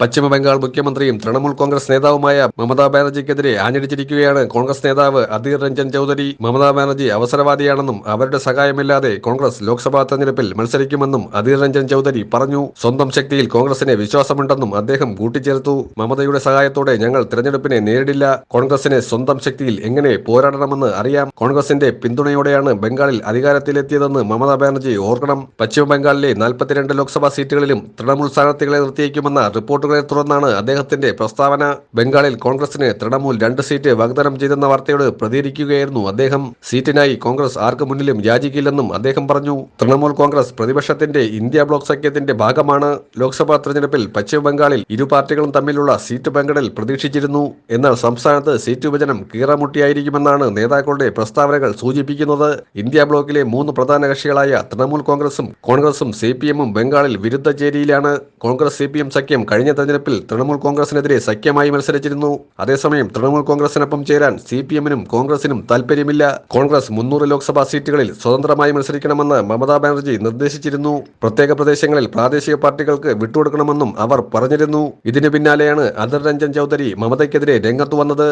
പശ്ചിമ ബംഗാൾ മുഖ്യമന്ത്രിയും തൃണമൂൽ കോൺഗ്രസ് നേതാവുമായ മമതാ ബാനർജിക്കെതിരെ ആഞ്ഞടിച്ചിരിക്കുകയാണ് കോൺഗ്രസ് നേതാവ് അധീർ രഞ്ജൻ ചൌധരി. മമതാ ബാനർജി അവസരവാദിയാണെന്നും അവരുടെ സഹായമില്ലാതെ കോൺഗ്രസ് ലോക്സഭാ തെരഞ്ഞെടുപ്പിൽ മത്സരിക്കുമെന്നും അധീർ രഞ്ജൻ ചൌധരി പറഞ്ഞു. സ്വന്തം ശക്തിയിൽ കോൺഗ്രസിന് വിശ്വാസമുണ്ടെന്നും അദ്ദേഹം കൂട്ടിച്ചേർത്തു. മമതയുടെ സഹായത്തോടെ ഞങ്ങൾ തെരഞ്ഞെടുപ്പിനെ നേരിടില്ല. കോൺഗ്രസിന് സ്വന്തം ശക്തിയിൽ എങ്ങനെ പോരാടണമെന്ന് അറിയാം. കോൺഗ്രസിന്റെ പിന്തുണയോടെയാണ് ബംഗാളിൽ അധികാരത്തിലെത്തിയതെന്ന് മമതാ ബാനർജി ഓർക്കണം. പശ്ചിമ ബംഗാളിലെ നാൽപ്പത്തിരണ്ട് ലോക്സഭാ സീറ്റുകളിലും തൃണമൂൽ സ്ഥാനാർത്ഥികളെ നിർത്തിയേക്കുമെന്ന റിപ്പോർട്ടുകളെ തുടർന്നാണ് അദ്ദേഹത്തിന്റെ പ്രസ്താവന. ബംഗാളിൽ കോൺഗ്രസിന് തൃണമൂൽ രണ്ട് സീറ്റ് വാഗ്ദാനം ചെയ്തെന്ന വാർത്തയോട് പ്രതികരിക്കുകയായിരുന്നു അദ്ദേഹം. സീറ്റിനായി കോൺഗ്രസ് ആർക്ക് മുന്നിലും യാചിക്കില്ലെന്നും അദ്ദേഹം പറഞ്ഞു. തൃണമൂൽ കോൺഗ്രസ് പ്രതിപക്ഷത്തിന്റെ ഇന്ത്യ ബ്ലോക്ക് സഖ്യത്തിന്റെ ഭാഗമാണ്. ലോക്സഭാ തെരഞ്ഞെടുപ്പിൽ പശ്ചിമ ബംഗാളിൽ ഇരു പാർട്ടികളും തമ്മിലുള്ള സീറ്റ് പങ്കിടൽ പ്രതീക്ഷിച്ചിരുന്നു. എന്നാൽ സംസ്ഥാനത്ത് സീറ്റ് വിഭജനം കീറമുട്ടിയായിരിക്കുമെന്നാണ് നേതാക്കളുടെ പ്രസ്താവനകൾ സൂചിപ്പിക്കുന്നത്. ഇന്ത്യ ബ്ലോക്കിലെ മൂന്ന് പ്രധാന കക്ഷികളായ തൃണമൂൽ കോൺഗ്രസും കോൺഗ്രസും സി ബംഗാളിൽ വിരുദ്ധ ചേരിയിലാണ്. കോൺഗ്രസ് സി സഖ്യം കഴിഞ്ഞ തെരഞ്ഞെടുപ്പിൽ തൃണമൂൽ കോൺഗ്രസിനെതിരെ സഖ്യമായി മത്സരിച്ചിരുന്നു. അതേസമയം തൃണമൂൽ കോൺഗ്രസിനൊപ്പം ചേരാൻ സി പി എമ്മിനും കോൺഗ്രസിനും താൽപ്പര്യമില്ല കോൺഗ്രസ് മുന്നൂറ് ലോക്സഭാ സീറ്റുകളിൽ സ്വതന്ത്രമായി മത്സരിക്കണമെന്ന് മമതാ ബാനർജി നിർദ്ദേശിച്ചിരുന്നു. പ്രത്യേക പ്രദേശങ്ങളിൽ പ്രാദേശിക പാർട്ടികൾക്ക് വിട്ടുകൊടുക്കണമെന്നും അവർ പറഞ്ഞിരുന്നു. ഇതിനു പിന്നാലെയാണ് അധർ രഞ്ജൻ ചൌധരി മമതയ്ക്കെതിരെ രംഗത്തു വന്നത്.